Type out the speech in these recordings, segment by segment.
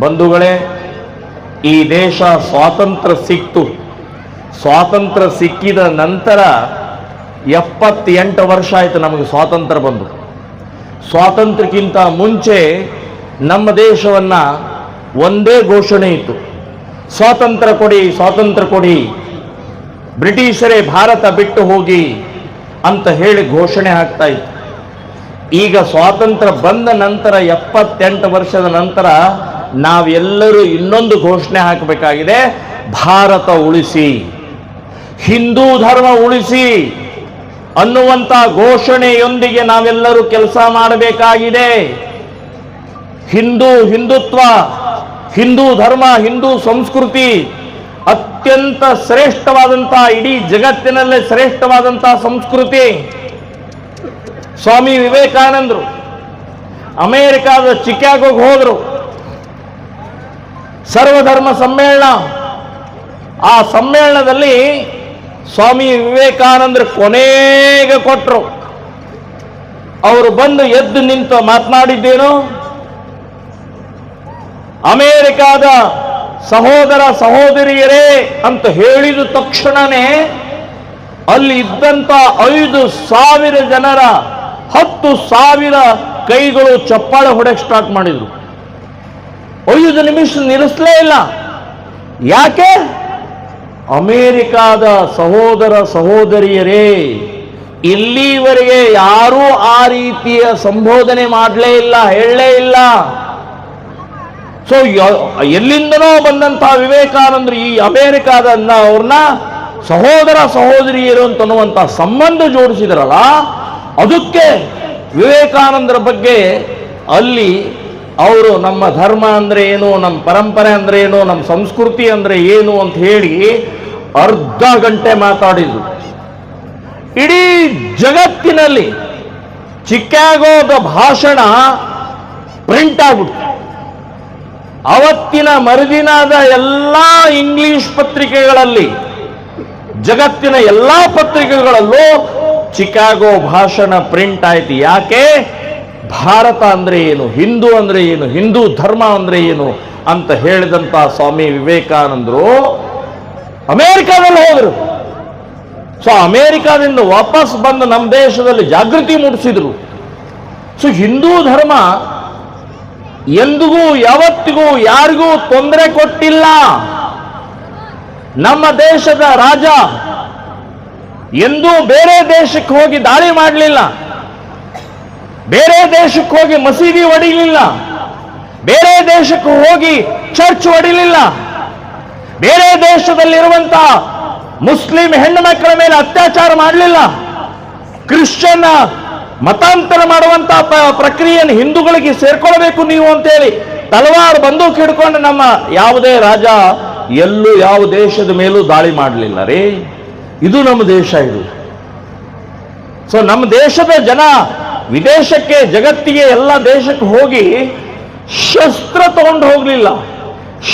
ಬಂಧುಗಳೇ, ಈ ದೇಶ ಸ್ವಾತಂತ್ರ್ಯ ಸಿಕ್ತು. ಸ್ವಾತಂತ್ರ್ಯ ಸಿಕ್ಕಿದ ನಂತರ ಎಪ್ಪತ್ತೆಂಟು ವರ್ಷ ಆಯಿತು ನಮಗೆ ಸ್ವಾತಂತ್ರ್ಯ ಬಂದು. ಸ್ವಾತಂತ್ರ್ಯಕ್ಕಿಂತ ಮುಂಚೆ ನಮ್ಮ ದೇಶವನ್ನು ಒಂದೇ ಘೋಷಣೆ ಇತ್ತು. ಸ್ವಾತಂತ್ರ್ಯ ಕೊಡಿ ಸ್ವಾತಂತ್ರ್ಯ ಕೊಡಿ, ಬ್ರಿಟಿಷರೇ ಭಾರತ ಬಿಟ್ಟು ಹೋಗಿ ಅಂತ ಹೇಳಿ ಘೋಷಣೆ ಆಗ್ತಾ ಇತ್ತು. ಈಗ ಸ್ವಾತಂತ್ರ್ಯ ಬಂದ ನಂತರ, ಎಪ್ಪತ್ತೆಂಟು ವರ್ಷದ ನಂತರ ನಾವೆಲ್ಲರೂ ಇನ್ನೊಂದು ಘೋಷಣೆ ಹಾಕಬೇಕಾಗಿದೆ, ಭಾರತ ಉಳಿಸಿ, ಹಿಂದೂ ಧರ್ಮ ಉಳಿಸಿ ಅನ್ನುವಂಥ ಘೋಷಣೆಯೊಂದಿಗೆ ನಾವೆಲ್ಲರೂ ಕೆಲಸ ಮಾಡಬೇಕಾಗಿದೆ. ಹಿಂದೂ ಹಿಂದುತ್ವ, ಹಿಂದೂ ಧರ್ಮ, ಹಿಂದೂ ಸಂಸ್ಕೃತಿ ಅತ್ಯಂತ ಶ್ರೇಷ್ಠವಾದಂಥ, ಇಡೀ ಜಗತ್ತಿನಲ್ಲೇ ಶ್ರೇಷ್ಠವಾದಂಥ ಸಂಸ್ಕೃತಿ. ಸ್ವಾಮಿ ವಿವೇಕಾನಂದರು ಅಮೇರಿಕಾದ ಚಿಕಾಗೋಗೆ ಹೋದರು. ಸರ್ವಧರ್ಮ ಸಮ್ಮೇಳನ. ಆ ಸಮ್ಮೇಳನದಲ್ಲಿ ಸ್ವಾಮಿ ವಿವೇಕಾನಂದರು ಕೊನೆಗೆ ಕೊಟ್ಟರು ಅವರು ಬಂದು ಎದ್ದು ನಿಂತು ಮಾತನಾಡಿದ್ದೇನು? ಅಮೇರಿಕಾದ ಸಹೋದರ ಸಹೋದರಿಯರೇ ಅಂತ ಹೇಳಿದ ತಕ್ಷಣನೇ ಅಲ್ಲಿ ಇದ್ದಂಥ ಐದು ಸಾವಿರ ಜನರ ಹತ್ತು ಸಾವಿರ ಕೈಗಳು ಚಪ್ಪಾಳೆ ಹೊಡೆಕ್ ಸ್ಟಾರ್ಟ್ ಮಾಡಿದ್ರು. ಐದು ನಿಮಿಷ ನಿಲ್ಲಿಸಲೇ ಇಲ್ಲ. ಯಾಕೆ? ಅಮೇರಿಕಾದ ಸಹೋದರ ಸಹೋದರಿಯರೇ, ಇಲ್ಲಿವರೆಗೆ ಯಾರೂ ಆ ರೀತಿಯ ಸಂಬೋಧನೆ ಮಾಡಲೇ ಇಲ್ಲ, ಹೇಳಲೇ ಇಲ್ಲ. ಸೊ ಎಲ್ಲಿಂದನೋ ಬಂದಂತಹ ವಿವೇಕಾನಂದರು ಈ ಅಮೇರಿಕಾದ ಅವ್ರನ್ನ ಸಹೋದರ ಸಹೋದರಿಯರು ಅಂತನ್ನುವಂಥ ಸಂಬಂಧ ಜೋಡಿಸಿದ್ರಲ್ಲ, ಅದಕ್ಕೆ ವಿವೇಕಾನಂದರ ಬಗ್ಗೆ ಅಲ್ಲಿ ಅವರು ನಮ್ಮ ಧರ್ಮ ಅಂದರೆ ಏನು, ನಮ್ಮ ಪರಂಪರೆ ಅಂದರೆ ಏನು, ನಮ್ಮ ಸಂಸ್ಕೃತಿ ಅಂದ್ರೆ ಏನು ಅಂತ ಹೇಳಿ ಅರ್ಧ ಗಂಟೆ ಮಾತಾಡಿದ್ರು. ಇಡೀ ಜಗತ್ತಿನಲ್ಲಿ ಚಿಕಾಗೋದ ಭಾಷಣ ಪ್ರಿಂಟ್ ಆಗ್ಬಿಡ್ತು. ಅವತ್ತಿನ ಮರುದಿನದ ಎಲ್ಲ ಇಂಗ್ಲಿಷ್ ಪತ್ರಿಕೆಗಳಲ್ಲಿ, ಜಗತ್ತಿನ ಎಲ್ಲ ಪತ್ರಿಕೆಗಳಲ್ಲೂ ಚಿಕಾಗೋ ಭಾಷಣ ಪ್ರಿಂಟ್ ಆಯ್ತು. ಯಾಕೆ? ಭಾರತ ಅಂದ್ರೆ ಏನು? ಹಿಂದೂ ಅಂದ್ರೆ ಏನು? ಹಿಂದೂ ಧರ್ಮ ಅಂದ್ರೆ ಏನು? ಅಂತ ಹೇಳಿದಂತ ಸ್ವಾಮಿ ವಿವೇಕಾನಂದರು ಅಮೇರಿಕಾದಲ್ಲಿ ಹೋದರು. ಸೊ ಅಮೇರಿಕಾದಿಂದ ವಾಪಸ್ ಬಂದು ನಮ್ಮ ದೇಶದಲ್ಲಿ ಜಾಗೃತಿ ಮೂಡಿಸಿದರು. ಸೊ ಹಿಂದೂ ಧರ್ಮ ಎಂದಿಗೂ, ಯಾವತ್ತಿಗೂ, ಯಾರಿಗೂ ತೊಂದರೆ ಕೊಟ್ಟಿಲ್ಲ. ನಮ್ಮ ದೇಶದ ರಾಜ ಎಂದೂ ಬೇರೆ ದೇಶಕ್ಕೆ ಹೋಗಿ ದಾಳಿ ಮಾಡಲಿಲ್ಲ. ಬೇರೆ ದೇಶಕ್ಕೆ ಹೋಗಿ ಮಸೀದಿ ಹೊಡಿಲಿಲ್ಲ ಬೇರೆ ದೇಶಕ್ಕೆ ಹೋಗಿ ಚರ್ಚ್ ಹೊಡಿಲಿಲ್ಲ ಬೇರೆ ದೇಶದಲ್ಲಿರುವಂತ ಮುಸ್ಲಿಂ ಹೆಣ್ಣು ಮಕ್ಕಳ ಮೇಲೆ ಅತ್ಯಾಚಾರ ಮಾಡಲಿಲ್ಲ. ಕ್ರಿಶ್ಚಿಯನ್ ಮತಾಂತರ ಮಾಡುವಂತ ಪ- ಪ್ರಕ್ರಿಯೆಯನ್ನು ಹಿಂದೂಗಳಿಗೆ ಸೇರ್ಕೊಳ್ಬೇಕು ನೀವು ಅಂತೇಳಿ ತಲವಾರು ಬಂದೂಕ್ ಹಿಡ್ಕೊಂಡು ನಮ್ಮ ಯಾವುದೇ ರಾಜ ಎಲ್ಲೂ ಯಾವ ದೇಶದ ಮೇಲೂ ದಾಳಿ ಮಾಡಲಿಲ್ಲ ರೀ. ಇದು ನಮ್ಮ ದೇಶ ಇದು. ಸೊ ನಮ್ಮ ದೇಶದ ಜನ ವಿದೇಶಕ್ಕೆ ಜಗತ್ತಿಗೆ ಎಲ್ಲ ದೇಶಕ್ಕೆ ಹೋಗಿ ಶಸ್ತ್ರ ತಗೊಂಡು ಹೋಗಲಿಲ್ಲ.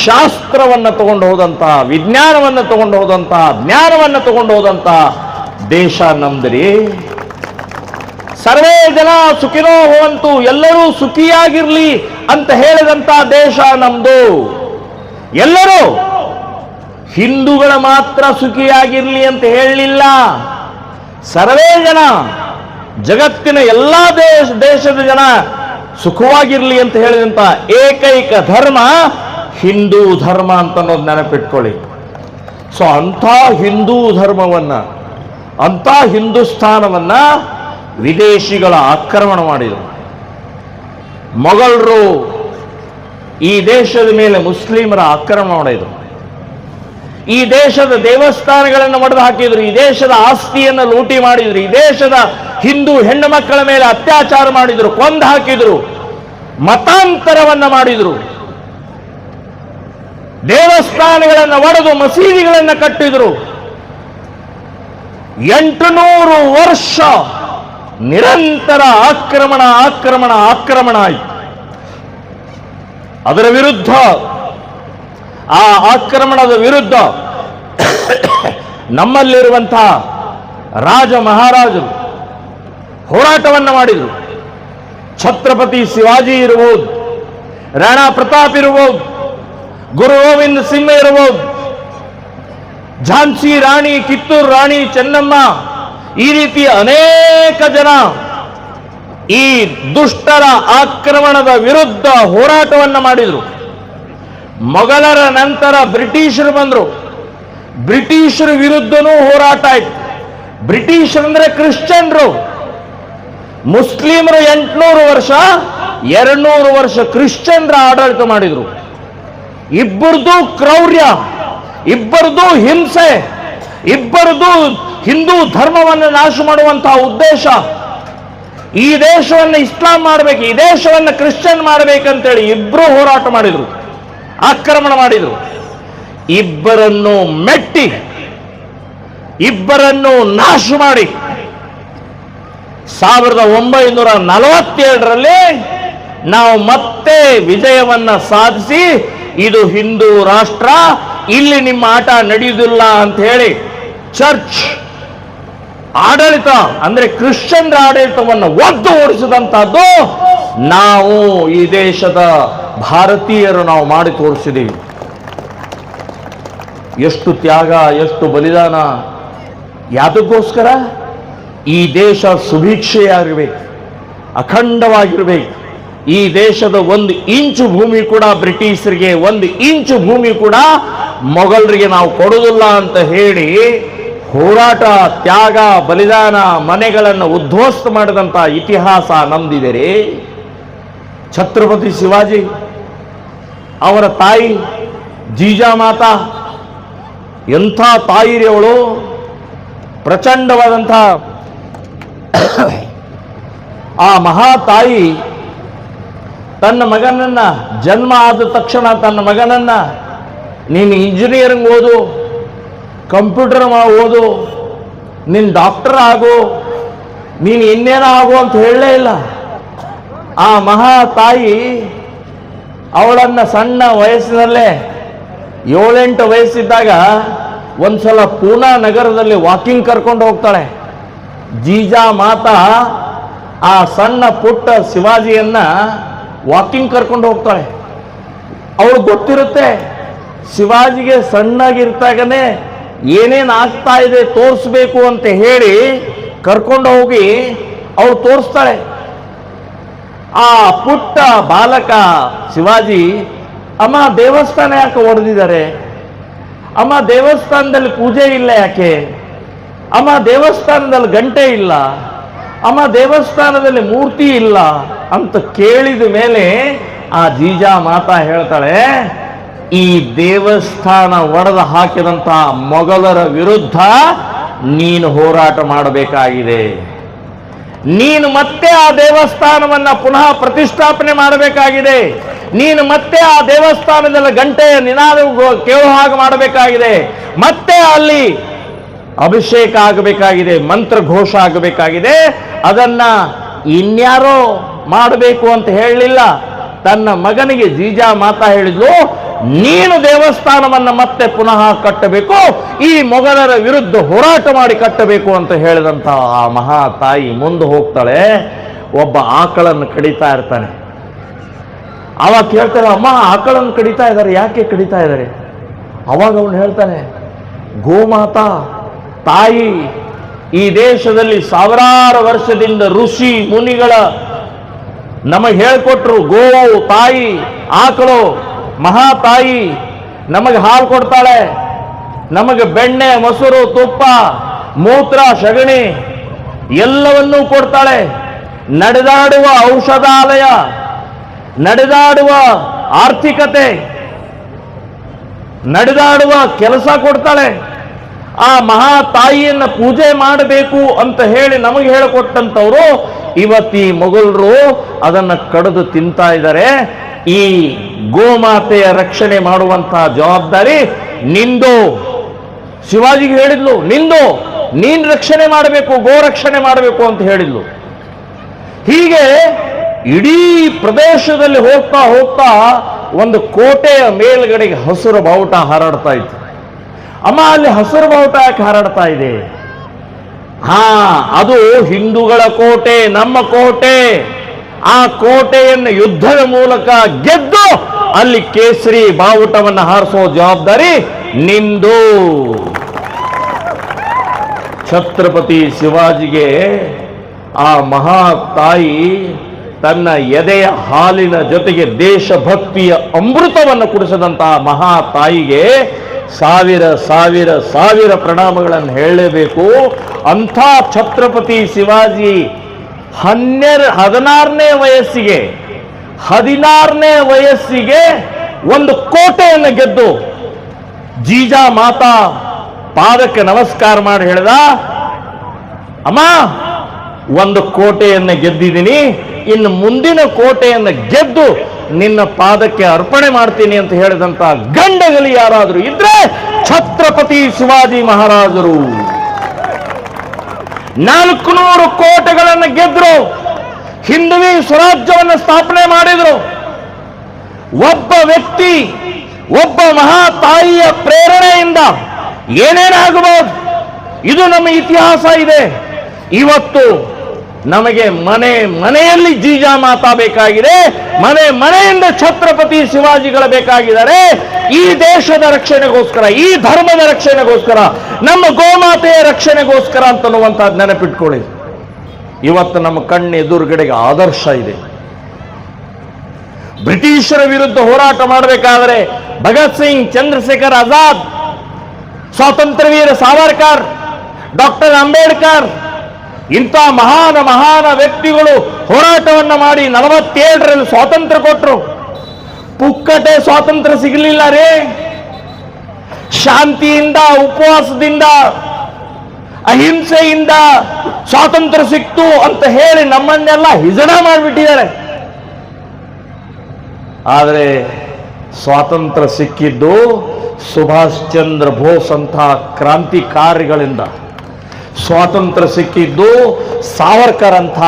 ಶಾಸ್ತ್ರವನ್ನು ತಗೊಂಡು ಹೋದಂಥ ವಿಜ್ಞಾನವನ್ನು ತಗೊಂಡು ಹೋದಂಥ ಜ್ಞಾನವನ್ನು ತಗೊಂಡು ಹೋದಂಥ ದೇಶ ನಮ್ದ್ರಿ. ಸರ್ವೇ ಜನ ಸುಖಿನೋ ಹೋವಂತು ಎಲ್ಲರೂ ಸುಖಿಯಾಗಿರ್ಲಿ ಅಂತ ಹೇಳಿದಂತ ದೇಶ ನಮ್ದು. ಎಲ್ಲರೂ ಹಿಂದೂಗಳ ಮಾತ್ರ ಸುಖಿಯಾಗಿರ್ಲಿ ಅಂತ ಹೇಳಲಿಲ್ಲ. ಸರ್ವೇ ಜನ ಜಗತ್ತಿನ ಎಲ್ಲ ದೇಶ ದೇಶದ ಜನ ಸುಖವಾಗಿರ್ಲಿ ಅಂತ ಹೇಳಿದಂತ ಏಕೈಕ ಧರ್ಮ ಹಿಂದೂ ಧರ್ಮ ಅಂತ ಅನ್ನೋದು ನೆನಪಿಟ್ಕೊಳ್ಳಿ. ಸೊ ಅಂಥ ಹಿಂದೂ ಧರ್ಮವನ್ನ, ಅಂಥ ಹಿಂದೂಸ್ಥಾನವನ್ನ ವಿದೇಶಿಗಳ ಆಕ್ರಮಣ ಮಾಡಿದರು. ಮೊಘಲರು ಈ ದೇಶದ ಮೇಲೆ ಮುಸ್ಲಿಮರ ಆಕ್ರಮಣ ಮಾಡಿದರು. ಈ ದೇಶದ ದೇವಸ್ಥಾನಗಳನ್ನು ಒಡೆದು ಹಾಕಿದ್ರು, ಈ ದೇಶದ ಆಸ್ತಿಯನ್ನು ಲೂಟಿ ಮಾಡಿದ್ರು, ಈ ದೇಶದ ಹಿಂದೂ ಹೆಣ್ಣು ಮಕ್ಕಳ ಮೇಲೆ ಅತ್ಯಾಚಾರ ಮಾಡಿದ್ರು, ಕೊಂದು ಹಾಕಿದ್ರು, ಮತಾಂತರವನ್ನ ಮಾಡಿದ್ರು. ದೇವಸ್ಥಾನಗಳನ್ನು ಒಡೆದು ಮಸೀದಿಗಳನ್ನು ಕಟ್ಟಿದ್ರು. ಎಂಟುನೂರು ವರ್ಷ ನಿರಂತರ ಆಕ್ರಮಣ ಆಕ್ರಮಣ ಆಕ್ರಮಣ ಆಯಿತು. ಅದರ ವಿರುದ್ಧ ಆ ಆಕ್ರಮಣದ ವಿರುದ್ಧ ನಮ್ಮಲ್ಲಿರುವಂತಹ ರಾಜ ಮಹಾರಾಜರು ಹೋರಾಟವನ್ನು ಮಾಡಿದರು. ಛತ್ರಪತಿ ಶಿವಾಜಿ ಇರಬಹುದು, ರಾಣಾ ಪ್ರತಾಪ್ ಇರಬಹುದು, ಗುರು ಗೋವಿಂದ ಸಿಂಹ ಇರಬಹುದು, ಝಾನ್ಸಿ ರಾಣಿ, ಕಿತ್ತೂರು ರಾಣಿ, ಚೆನ್ನಮ್ಮ, ಈ ರೀತಿಯ ಅನೇಕ ಜನ ಈ ದುಷ್ಟರ ಆಕ್ರಮಣದ ವಿರುದ್ಧ ಹೋರಾಟವನ್ನು ಮಾಡಿದ್ರು. ಮೊಘಲರ ನಂತರ ಬ್ರಿಟಿಷರು ಬಂದರು. ಬ್ರಿಟಿಷರ ವಿರುದ್ಧನೂ ಹೋರಾಟ ಆಯ್ತು. ಬ್ರಿಟಿಷರಂದ್ರೆ ಕ್ರಿಶ್ಚಿಯನ್ರು. ಮುಸ್ಲಿಮರು ಎಂಟುನೂರು ವರ್ಷ, ಎರಡ್ನೂರು ವರ್ಷ ಕ್ರಿಶ್ಚಿಯನ್ರ ಆಡಳಿತ ಮಾಡಿದ್ರು. ಇಬ್ಬರದು ಕ್ರೌರ್ಯ, ಇಬ್ಬರದು ಹಿಂಸೆ, ಇಬ್ಬರದು ಹಿಂದೂ ಧರ್ಮವನ್ನು ನಾಶ ಮಾಡುವಂತಹ ಉದ್ದೇಶ. ಈ ದೇಶವನ್ನು ಇಸ್ಲಾಂ ಮಾಡಬೇಕು, ಈ ದೇಶವನ್ನು ಕ್ರಿಶ್ಚಿಯನ್ ಮಾಡಬೇಕಂತೇಳಿ ಇಬ್ಬರು ಹೋರಾಟ ಮಾಡಿದ್ರು. ಆಕ್ರಮಣ ಮಾಡಿದರು. ಇಬ್ಬರನ್ನು ಮೆಟ್ಟಿ, ಇಬ್ಬರನ್ನು ನಾಶ ಮಾಡಿ. ಸಾವಿರದ ಒಂಬೈನೂರ ನಲವತ್ತೇಳರಲ್ಲಿ ನಾವು ಮತ್ತೆ ವಿಜಯವನ್ನ ಸಾಧಿಸಿ, ಇದು ಹಿಂದೂ ರಾಷ್ಟ್ರ, ಇಲ್ಲಿ ನಿಮ್ಮ ಆಟ ನಡೆಯುವುದಿಲ್ಲ ಅಂತ ಹೇಳಿ ಚರ್ಚ್ ಆಡಳಿತ, ಅಂದ್ರೆ ಕ್ರಿಶ್ಚಿಯನ್ ಆಡಳಿತವನ್ನು ಒದ್ದು ಓಡಿಸಿದಂತಹದ್ದು ನಾವು ಈ ದೇಶದ ಭಾರತೀಯರು ನಾವು ಮಾಡಿ ತೋರಿಸಿದ್ದೀವಿ ಎಷ್ಟು ತ್ಯಾಗ, ಎಷ್ಟು ಬಲಿದಾನ. ಯಾತಕ್ಕೋಸ್ಕರ ಈ ದೇಶ ಸುಭಿಕ್ಷೆಯಾಗಿರ್ಬೇಕು, ಅಖಂಡವಾಗಿರ್ಬೇಕು. ಈ ದೇಶದ ಒಂದು ಇಂಚು ಭೂಮಿ ಕೂಡ ಬ್ರಿಟಿಷರಿಗೆ, ಒಂದು ಇಂಚು ಭೂಮಿ ಕೂಡ ಮೊಘಲರಿಗೆ ನಾವು ಕೊಡುವುದಿಲ್ಲ ಅಂತ ಹೇಳಿ ಹೋರಾಟ, ತ್ಯಾಗ, ಬಲಿದಾನ ಮನೆಗಳನ್ನು ಉದ್ಧ್ವಸ್ತ ಮಾಡಿದಂಥ ಇತಿಹಾಸ ನಮ್ದಿದೆ ಛತ್ರಪತಿ ಶಿವಾಜಿ ಅವರ ತಾಯಿ ಜೀಜಾಮಾತಾ ಎಂಥ ತಾಯಿರಿ ಅವಳು ಪ್ರಚಂಡವಾದಂಥ ಆ ಮಹಾ ತಾಯಿ ತನ್ನ ಮಗನನ್ನ ಜನ್ಮ ಆದ ತಕ್ಷಣ ತನ್ನ ಮಗನನ್ನ ನೀನು ಇಂಜಿನಿಯರಿಂಗ್ ಓದು, ಕಂಪ್ಯೂಟರ್ ಓದು, ನೀನು ಡಾಕ್ಟರ್ ಆಗು, ನೀನು ಇನ್ನೇನೋ ಆಗು ಅಂತ ಹೇಳಲೇ ಇಲ್ಲ. ಆ ಮಹಾ ತಾಯಿ ಅವಳನ್ನ ಸಣ್ಣ ವಯಸ್ಸಿನಲ್ಲೇ ಏಳೆಂಟು ವಯಸ್ಸಿದ್ದಾಗ ಒಂದ್ಸಲ ಪೂನಾ ನಗರದಲ್ಲಿ ವಾಕಿಂಗ್ ಕರ್ಕೊಂಡು ಹೋಗ್ತಾಳೆ. ಜೀಜಾ ಮಾತಾ ಆ ಸಣ್ಣ ಪುಟ್ಟ ಶಿವಾಜಿಯನ್ನು ವಾಕಿಂಗ್ ಕರ್ಕೊಂಡು ಹೋಗ್ತಾಳೆ. ಅವಳು ಗೊತ್ತಿರುತ್ತೆ ಶಿವಾಜಿಗೆ ಸಣ್ಣಗಿರ್ತಾಗನೆ ಏನೇನು ಆಗ್ತಾ ಇದೆ ತೋರಿಸ್ಬೇಕು ಅಂತ ಹೇಳಿ ಕರ್ಕೊಂಡು ಹೋಗಿ ಅವಳು ತೋರಿಸ್ತಾಳೆ. ಆ ಪುಟ್ಟ ಬಾಲಕ ಶಿವಾಜಿ, ಅಮ್ಮ ದೇವಸ್ಥಾನ ಯಾಕೆ ಹೊಡೆದಿದ್ದಾರೆ ಅಮ್ಮ ದೇವಸ್ಥಾನದಲ್ಲಿ ಪೂಜೆ ಇಲ್ಲ ಯಾಕೆ? ಅಮ್ಮ ದೇವಸ್ಥಾನದಲ್ಲಿ ಗಂಟೆ ಇಲ್ಲ. ಅಮ್ಮ ದೇವಸ್ಥಾನದಲ್ಲಿ ಮೂರ್ತಿ ಇಲ್ಲ ಅಂತ ಕೇಳಿದ ಮೇಲೆ ಆ ಜೀಜಾ ಮಾತಾ ಹೇಳ್ತಾಳೆ, ಈ ದೇವಸ್ಥಾನ ಒಡೆದು ಹಾಕಿದಂತ ಮೊಘಲರ ವಿರುದ್ಧ ನೀನು ಹೋರಾಟ ಮಾಡಬೇಕಾಗಿದೆ. ನೀನು ಮತ್ತೆ ಆ ದೇವಸ್ಥಾನವನ್ನ ಪುನಃ ಪ್ರತಿಷ್ಠಾಪನೆ ಮಾಡಬೇಕಾಗಿದೆ. ನೀನು ಮತ್ತೆ ಆ ದೇವಸ್ಥಾನದಲ್ಲಿ ಗಂಟೆಯ ನಿನಾದ ಕೇಳುವ ಹಾಗೆ ಮಾಡಬೇಕಾಗಿದೆ. ಮತ್ತೆ ಅಲ್ಲಿ ಅಭಿಷೇಕ ಆಗಬೇಕಾಗಿದೆ, ಮಂತ್ರ ಘೋಷ ಆಗಬೇಕಾಗಿದೆ. ಅದನ್ನ ಇನ್ಯಾರೋ ಮಾಡಬೇಕು ಅಂತ ಹೇಳಲಿಲ್ಲ. ತನ್ನ ಮಗನಿಗೆ ಜೀಜಾ ಮಾತಾ ಹೇಳಿದ್ಲು ನೀನು ದೇವಸ್ಥಾನವನ್ನು ಮತ್ತೆ ಪುನಃ ಕಟ್ಟಬೇಕು, ಈ ಮೊಘಲರ ವಿರುದ್ಧ ಹೋರಾಟ ಮಾಡಿ ಕಟ್ಟಬೇಕು ಅಂತ ಹೇಳಿದಂತ ಆ ಮಹಾ ತಾಯಿ ಮುಂದೆ ಹೋಗ್ತಾಳೆ. ಒಬ್ಬ ಆಕಳನ್ನು ಕಡಿತಾ ಇರ್ತಾನೆ. ಅವಾಗ ಕೇಳ್ತಾರೆ ಅಮ್ಮ, ಆಕಳನ್ನು ಕಡಿತಾ ಇದ್ದಾರೆ, ಯಾಕೆ ಕಡಿತಾ ಇದ್ದಾರೆ? ಅವಾಗ ಅವನು ಹೇಳ್ತಾನೆ, ಗೋಮಾತಾ, ತಾಯಿ, ಈ ದೇಶದಲ್ಲಿ ಸಾವಿರಾರು ವರ್ಷದಿಂದ ಋಷಿ ಮುನಿಗಳ ನಮಗೆ ಹೇಳ್ಕೊಟ್ರು, ಗೋವು ತಾಯಿ, ಆಕಳು ಮಹಾ ತಾಯಿ ನಮಗೆ ಹಾಲು ಕೊಡ್ತಾಳೆ. ನಮಗೆ ಬೆಣ್ಣೆ, ಮೊಸರು, ತುಪ್ಪ, ಮೂತ್ರ, ಸಗಣಿ ಎಲ್ಲವನ್ನೂ ಕೊಡ್ತಾಳೆ. ನಡೆದಾಡುವ ಔಷಧಾಲಯ, ನಡೆದಾಡುವ ಆರ್ಥಿಕತೆ, ನಡೆದಾಡುವ ಕೆಲಸ ಕೊಡ್ತಾಳೆ. ಆ ಮಹಾ ತಾಯಿಯನ್ನು ಪೂಜೆ ಮಾಡಬೇಕು ಅಂತ ಹೇಳಿ ನಮಗೆ ಹೇಳಿಕೊಟ್ಟಂಥವ್ರು ಇವತ್ತಿ ಮೊಘಲರು ಅದನ್ನ ಕಡಿದು ತಿಂತಾ ಇದ್ದಾರೆ. ಈ ಗೋಮಾತೆಯ ರಕ್ಷಣೆ ಮಾಡುವಂತಹ ಜವಾಬ್ದಾರಿ ನಿಂದು. ಶಿವಾಜಿಗೆ ಹೇಳಿದ್ಲು, ನಿಂದು, ನೀನ್ ರಕ್ಷಣೆ ಮಾಡಬೇಕು, ಗೋ ರಕ್ಷಣೆ ಮಾಡಬೇಕು ಅಂತ ಹೇಳಿದ್ಲು. ಹೀಗೆ ಇಡೀ ಪ್ರದೇಶದಲ್ಲಿ ಹೋಗ್ತಾ ಹೋಗ್ತಾ ಒಂದು ಕೋಟೆಯ ಮೇಲ್ಗಡೆಗೆ ಹಸುರು ಬಾವುಟ ಹಾರಾಡ್ತಾ ಇತ್ತು. ಅಮ್ಮ, ಅಲ್ಲಿ ಹಸುರು ಬಾವುಟ ಯಾಕೆ ಹಾರಾಡ್ತಾ ಇದೆ? ಹಾ, ಅದು ಹಿಂದೂಗಳ ಕೋಟೆ, ನಮ್ಮ ಕೋಟೆ. ಆ ಕೋಟೆಯನ್ನು ಯುದ್ಧದ ಮೂಲಕ ಗೆದ್ದು ಅಲ್ಲಿ ಕೇಸರಿ ಬಾವುಟವನ್ನು ಹಾರಿಸೋ ಜವಾಬ್ದಾರಿ ನಿಂದು. ಛತ್ರಪತಿ ಶಿವಾಜಿಗೆ ಆ ಮಹಾ ತಾಯಿ ತನ್ನ ಎದೆಯ ಹಾಲಿನ ಜೊತೆಗೆ ದೇಶಭಕ್ತಿಯ ಅಮೃತವನ್ನು ಕುಡಿಸಿದಂತಹ ಮಹಾ ತಾಯಿಗೆ ಸಾವಿರ ಸಾವಿರ ಸಾವಿರ ಪ್ರಣಾಮಗಳನ್ನು ಹೇಳಲೇಬೇಕು. ಅಂಥ ಛತ್ರಪತಿ ಶಿವಾಜಿ ಹನ್ನೆರ, ಹದಿನಾರನೇ ವಯಸ್ಸಿಗೆ ಹದಿನಾರನೇ ವಯಸ್ಸಿಗೆ ಒಂದು ಕೋಟೆಯನ್ನು ಗೆದ್ದು ಜೀಜಾ ಮಾತಾ ಪಾದಕ್ಕೆ ನಮಸ್ಕಾರ ಮಾಡಿ ಹೇಳ್ದ, ಅಮ್ಮ, ಒಂದು ಕೋಟೆಯನ್ನು ಗೆದ್ದಿದ್ದೀನಿ, ಇನ್ನು ಮುಂದಿನ ಕೋಟೆಯನ್ನು ಗೆದ್ದು ನಿನ್ನ ಪಾದಕ್ಕೆ ಅರ್ಪಣೆ ಮಾಡ್ತೀನಿ ಅಂತ ಹೇಳಿದಂತ ಗಂಡಗಲಿ ಯಾರಾದರೂ ಇದ್ರೆ ಛತ್ರಪತಿ ಶಿವಾಜಿ ಮಹಾರಾಜರು. ನಾಲ್ಕು ನೂರು ಕೋಟೆಗಳನ್ನು ಗೆದ್ರು. ಹಿಂದುವಿ ಸ್ವರಾಜ್ಯವನ್ನು ಸ್ಥಾಪನೆ ಮಾಡಿದರು. ಒಬ್ಬ ವ್ಯಕ್ತಿ, ಒಬ್ಬ ಮಹಾ ತಾಯಿಯ ಪ್ರೇರಣೆಯಿಂದ ಏನೇನಾಗಬಹುದು? ಇದು ನಮ್ಮ ಇತಿಹಾಸ ಇದೆ. ಇವತ್ತು ನಮಗೆ ಮನೆ, ಮನೆಯಲ್ಲಿ ಜೀಜಾ ಮಾತಾ ಬೇಕಾಗಿದೆ. ಮನೆ, ಮನೆಯಿಂದ ಛತ್ರಪತಿ ಶಿವಾಜಿಗಳ ಬೇಕಾಗಿದ್ದಾರೆ. ಈ ದೇಶದ ರಕ್ಷಣೆಗೋಸ್ಕರ, ಈ ಧರ್ಮದ ರಕ್ಷಣೆಗೋಸ್ಕರ ನಮ್ಮ ಗೋಮಾತೆಯ ರಕ್ಷಣೆಗೋಸ್ಕರ ಅಂತನ್ನುವಂಥದ್ದು ನೆನಪಿಟ್ಕೊಳ್ಳಿ. ಇವತ್ತು ನಮ್ಮ ಕಣ್ಣು ಎದುರುಗಡೆಗೆ ಆದರ್ಶ ಇದೆ. ಬ್ರಿಟಿಷರ ವಿರುದ್ಧ ಹೋರಾಟ ಮಾಡಬೇಕಾದರೆ ಭಗತ್ ಸಿಂಗ್, ಚಂದ್ರಶೇಖರ್ ಆಜಾದ್ ಸ್ವಾತಂತ್ರ್ಯ ವೀರ ಸಾವರ್ಕರ್, ಡಾಕ್ಟರ್ ಅಂಬೇಡ್ಕರ್, ಇಂಥ ಮಹಾನ ಮಹಾನ ವ್ಯಕ್ತಿಗಳು ಹೋರಾಟವನ್ನ ಮಾಡಿ ನಲವತ್ತೇಳರಲ್ಲಿ ಸ್ವಾತಂತ್ರ್ಯ ಕೊಟ್ಟರು ಪುಕ್ಕಟೆ ಸ್ವಾತಂತ್ರ್ಯ ಸಿಗಲಿಲ್ಲ ರೇ. ಶಾಂತಿಯಿಂದ, ಉಪವಾಸದಿಂದ, ಅಹಿಂಸೆಯಿಂದ ಸ್ವಾತಂತ್ರ್ಯ ಸಿಕ್ತು ಅಂತ ಹೇಳಿ ನಮ್ಮನ್ನೆಲ್ಲ ಹಿಜಡ ಮಾಡಿಬಿಟ್ಟಿದ್ದಾರೆ. ಆದರೆ ಸ್ವಾತಂತ್ರ್ಯ ಸಿಕ್ಕಿದ್ದು ಸುಭಾಷ್ ಚಂದ್ರ ಬೋಸ್ ಅಂತಹ ಕ್ರಾಂತಿಕಾರಿಗಳಿಂದ. ಸ್ವಾತಂತ್ರ್ಯ ಸಿಕ್ಕಿದ್ದು ಸಾವರ್ಕರ್ ಅಂತ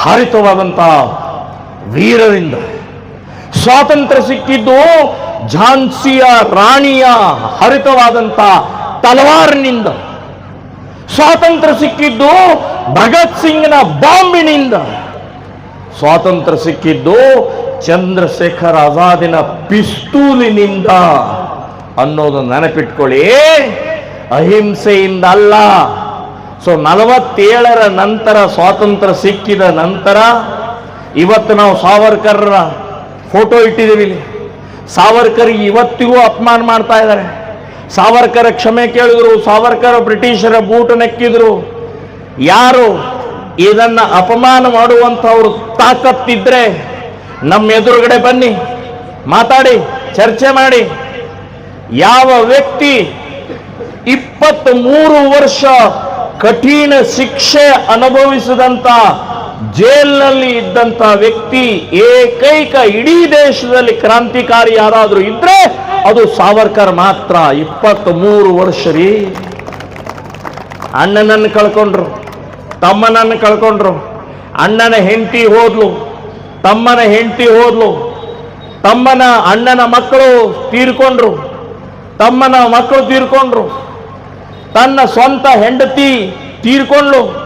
ಹರಿತವಾದಂಥ ವೀರರಿಂದ. ಸ್ವಾತಂತ್ರ್ಯ ಸಿಕ್ಕಿದ್ದು ಝಾನ್ಸಿಯ ರಾಣಿಯ ಹರಿತವಾದಂಥ ತಲವಾರಿನಿಂದ. ಸ್ವಾತಂತ್ರ್ಯ ಸಿಕ್ಕಿದ್ದು ಭಗತ್ ಸಿಂಗ್ನ ಬಾಂಬಿನಿಂದ. ಸ್ವಾತಂತ್ರ್ಯ ಸಿಕ್ಕಿದ್ದು ಚಂದ್ರಶೇಖರ್ ಆಜಾದಿನ ಪಿಸ್ತೂಲಿನಿಂದ ಅನ್ನೋದು ನೆನಪಿಟ್ಕೊಳ್ಳಿ. ಅಹಿಂಸೆಯಿಂದ ಅಲ್ಲ. ಸೊ, ನಲವತ್ತೇಳರ ನಂತರ ಸ್ವಾತಂತ್ರ್ಯ ಸಿಕ್ಕಿದ ನಂತರ ಇವತ್ತು ನಾವು ಸಾವರ್ಕರ್ರ ಫೋಟೋ ಇಟ್ಟಿದ್ದೀವಿ ಇಲ್ಲಿ. ಸಾವರ್ಕರ್ ಇವತ್ತಿಗೂ ಅಪಮಾನ ಮಾಡ್ತಾ ಇದ್ದಾರೆ. ಸಾವರ್ಕರ ಕ್ಷಮೆ ಕೇಳಿದ್ರು, ಸಾವರ್ಕರ ಬ್ರಿಟಿಷರ ಬೂಟು ನೆಕ್ಕಿದ್ರು. ಯಾರು ಇದನ್ನು ಅಪಮಾನ ಮಾಡುವಂಥವ್ರು ತಾಕತ್ತಿದ್ರೆ ನಮ್ಮ ಎದುರುಗಡೆ ಬನ್ನಿ, ಮಾತಾಡಿ, ಚರ್ಚೆ ಮಾಡಿ. ಯಾವ ವ್ಯಕ್ತಿ ಇಪ್ಪತ್ತ್ ಮೂರು ವರ್ಷ ಕಠಿಣ ಶಿಕ್ಷೆ ಅನುಭವಿಸಿದಂತ ಜೈಲಿನಲ್ಲಿ ಇದ್ದಂತ ವ್ಯಕ್ತಿ ಏಕೈಕ ಇಡೀ ದೇಶದಲ್ಲಿ ಕ್ರಾಂತಿಕಾರಿ ಯಾರಾದರೂ ಇದ್ರೆ ಅದು ಸಾವರ್ಕರ್ ಮಾತ್ರ. ಇಪ್ಪತ್ತ್ ಮೂರು ವರ್ಷ ರೀ. ಅಣ್ಣನನ್ನು ಕಳ್ಕೊಂಡ್ರು, ತಮ್ಮನನ್ನು ಕಳ್ಕೊಂಡ್ರು. ಅಣ್ಣನ ಹೆಂಡತಿ ಹೋದ್ಲು, ತಮ್ಮನ ಹೆಂಡತಿ ಹೋದ್ಲು. ತಮ್ಮನ ಅಣ್ಣನ ಮಕ್ಕಳು ತೀರ್ಕೊಂಡ್ರು, ತಮ್ಮನ ಮಕ್ಕಳು ತೀರ್ಕೊಂಡ್ರು. ತನ್ನ ಸ್ವಂತ ಹೆಂಡತಿ ತೀರ್ಕೊಂಡ್ಲು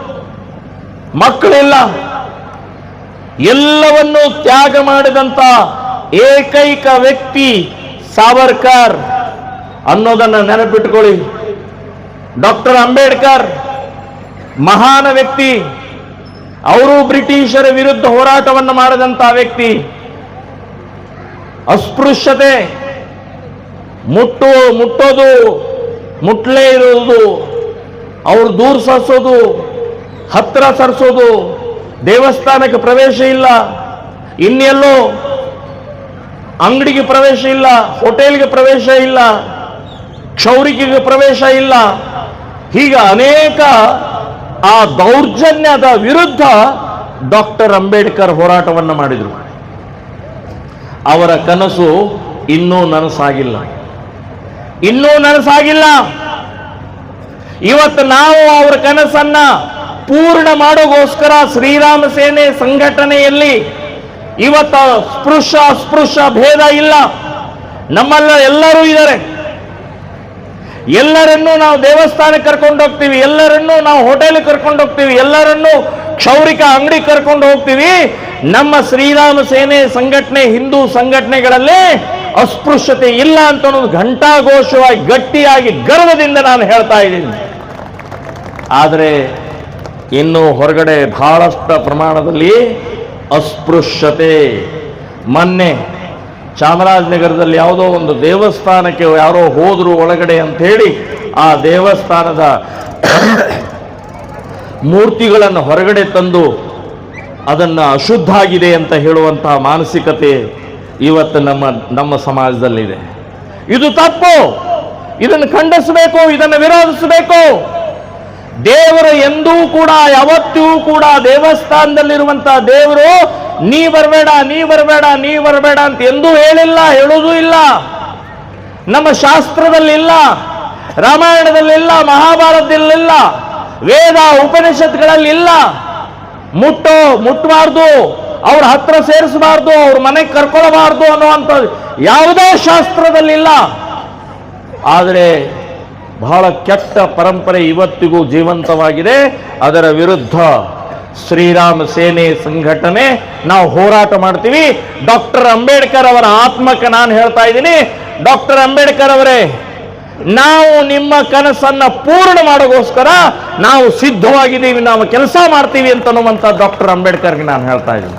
ಮಕ್ಕಳಿಲ್ಲ. ಎಲ್ಲವನ್ನೂ ತ್ಯಾಗ ಮಾಡಿದಂತ ಏಕೈಕ ವ್ಯಕ್ತಿ ಸಾವರ್ಕರ್ ಅನ್ನೋದನ್ನ ನೆನಪಿಟ್ಕೊಳ್ಳಿ. ಡಾಕ್ಟರ್ ಅಂಬೇಡ್ಕರ್, ಮಹಾನ ವ್ಯಕ್ತಿ, ಅವರು ಬ್ರಿಟಿಷರ ವಿರುದ್ಧ ಹೋರಾಟವನ್ನು ಮಾಡಿದಂತ ವ್ಯಕ್ತಿ. ಅಸ್ಪೃಶ್ಯತೆ, ಮುಟ್ಟು, ಮುಟ್ಟೋದು, ಮುಟ್ಲೇ ಇರೋದು ಅವ್ರು ದೂರ ಸರಿಸೋದು ಹತ್ತಿರ ಸರಿಸೋದು ದೇವಸ್ಥಾನಕ್ಕೆ ಪ್ರವೇಶ ಇಲ್ಲ. ಇನ್ನೆಲ್ಲೋ ಅಂಗಡಿಗೆ ಪ್ರವೇಶ ಇಲ್ಲ, ಹೋಟೆಲ್ಗೆ ಪ್ರವೇಶ ಇಲ್ಲ, ಕ್ಷೌರಿಕೆಗೆ ಪ್ರವೇಶ ಇಲ್ಲ. ಹೀಗೆ ಅನೇಕ ಆ ದೌರ್ಜನ್ಯದ ವಿರುದ್ಧ ಡಾಕ್ಟರ್ ಅಂಬೇಡ್ಕರ್ ಹೋರಾಟವನ್ನು ಮಾಡಿದರು. ಅವರ ಕನಸು ಇನ್ನೂ ನನಸಾಗಿಲ್ಲ. ಇನ್ನೂ ನನಸಾಗಿಲ್ಲ. ಇವತ್ತು ನಾವು ಅವರ ಕನಸನ್ನ ಪೂರ್ಣ ಮಾಡೋಗೋಸ್ಕರ ಶ್ರೀರಾಮ ಸೇನೆ ಸಂಘಟನೆಯಲ್ಲಿ ಇವತ್ತು ಸ್ಪೃಶ ಅಸ್ಪೃಶ್ಯ ಭೇದ ಇಲ್ಲ. ನಮ್ಮಲ್ಲ ಎಲ್ಲರೂ ಇದ್ದಾರೆ. ಎಲ್ಲರನ್ನೂ ನಾವು ದೇವಸ್ಥಾನಕ್ಕೆ ಕರ್ಕೊಂಡು ಹೋಗ್ತೀವಿ, ಎಲ್ಲರನ್ನೂ ನಾವು ಹೋಟೆಲ್ ಕರ್ಕೊಂಡು ಹೋಗ್ತೀವಿ, ಎಲ್ಲರನ್ನೂ ಕ್ಷೌರಿಕ ಅಂಗಡಿ ಕರ್ಕೊಂಡು ಹೋಗ್ತೀವಿ. ನಮ್ಮ ಶ್ರೀರಾಮ ಸೇನೆ ಸಂಘಟನೆ, ಹಿಂದೂ ಸಂಘಟನೆಗಳಲ್ಲಿ ಅಸ್ಪೃಶ್ಯತೆ ಇಲ್ಲ ಅಂತ ಅನ್ನೋದು ಘಂಟಾಘೋಷವಾಗಿ, ಗಟ್ಟಿಯಾಗಿ ಗರ್ವದಿಂದ ನಾನು ಹೇಳ್ತಾ ಇದ್ದೀನಿ. ಆದರೆ ಇನ್ನು ಹೊರಗಡೆ ಬಹಳಷ್ಟು ಪ್ರಮಾಣದಲ್ಲಿ ಅಸ್ಪೃಶ್ಯತೆ. ಮೊನ್ನೆ ಚಾಮರಾಜನಗರದಲ್ಲಿ ಯಾವುದೋ ಒಂದು ದೇವಸ್ಥಾನಕ್ಕೆ ಯಾರೋ ಹೋದರು ಒಳಗಡೆ ಅಂತ ಹೇಳಿ ಆ ದೇವಸ್ಥಾನದ ಮೂರ್ತಿಗಳನ್ನು ಹೊರಗಡೆ ತಂದು ಅದನ್ನು ಅಶುದ್ಧ ಆಗಿದೆ ಅಂತ ಹೇಳುವಂತಹ ಮಾನಸಿಕತೆ ಇವತ್ತು ನಮ್ಮ ನಮ್ಮ ಸಮಾಜದಲ್ಲಿದೆ. ಇದು ತಪ್ಪು. ಇದನ್ನು ಖಂಡಿಸಬೇಕು, ಇದನ್ನು ವಿರೋಧಿಸಬೇಕು. ದೇವರು ಎಂದೂ ಕೂಡ, ಯಾವತ್ತೂ ಕೂಡ ದೇವಸ್ಥಾನದಲ್ಲಿರುವಂತಹ ದೇವರು, ನೀ ಬರಬೇಡ ನೀ ಬರಬೇಡ ನೀ ಬರಬೇಡ ಅಂತ ಎಂದೂ ಹೇಳಿಲ್ಲ ಹೇಳುವುದೂ ಇಲ್ಲ. ನಮ್ಮ ಶಾಸ್ತ್ರದಲ್ಲಿಲ್ಲ, ರಾಮಾಯಣದಲ್ಲಿಲ್ಲ, ಮಹಾಭಾರತದಲ್ಲಿಲ್ಲ, ವೇದ ಉಪನಿಷತ್ಗಳಲ್ಲಿಲ್ಲ. ಮುಟ್ಟೋ ಮುಟ್ಟಬಾರ್ದು ಅವ್ರ ಹತ್ರ ಸೇರಿಸಬಾರ್ದು, ಅವ್ರ ಮನೆಗೆ ಕರ್ಕೊಳ್ಬಾರ್ದು ಅನ್ನುವಂಥದ್ದು ಯಾವುದೇ ಶಾಸ್ತ್ರದಲ್ಲಿಲ್ಲ. ಆದರೆ ಬಹಳ ಕೆಟ್ಟ ಪರಂಪರೆ ಇವತ್ತಿಗೂ ಜೀವಂತವಾಗಿದೆ. ಅದರ ವಿರುದ್ಧ ಶ್ರೀರಾಮ ಸೇನೆ ಸಂಘಟನೆ ನಾವು ಹೋರಾಟ ಮಾಡ್ತೀವಿ. ಡಾಕ್ಟರ್ ಅಂಬೇಡ್ಕರ್ ಅವರ ಆತ್ಮಕ್ಕೆ ನಾನು ಹೇಳ್ತಾ ಇದ್ದೀನಿ. ಡಾಕ್ಟರ್ ಅಂಬೇಡ್ಕರ್ ಅವರೇ, ನಾವು ನಿಮ್ಮ ಕನಸನ್ನ ಪೂರ್ಣ ಮಾಡೋಗೋಸ್ಕರ ನಾವು ಸಿದ್ಧವಾಗಿದ್ದೀವಿ. ನಾವು ಕೆಲಸ ಮಾಡ್ತೀವಿ ಅಂತ ಅನ್ನುವಂಥ ಡಾಕ್ಟರ್ ಅಂಬೇಡ್ಕರ್ಗೆ ನಾನು ಹೇಳ್ತಾ ಇದ್ದೀನಿ.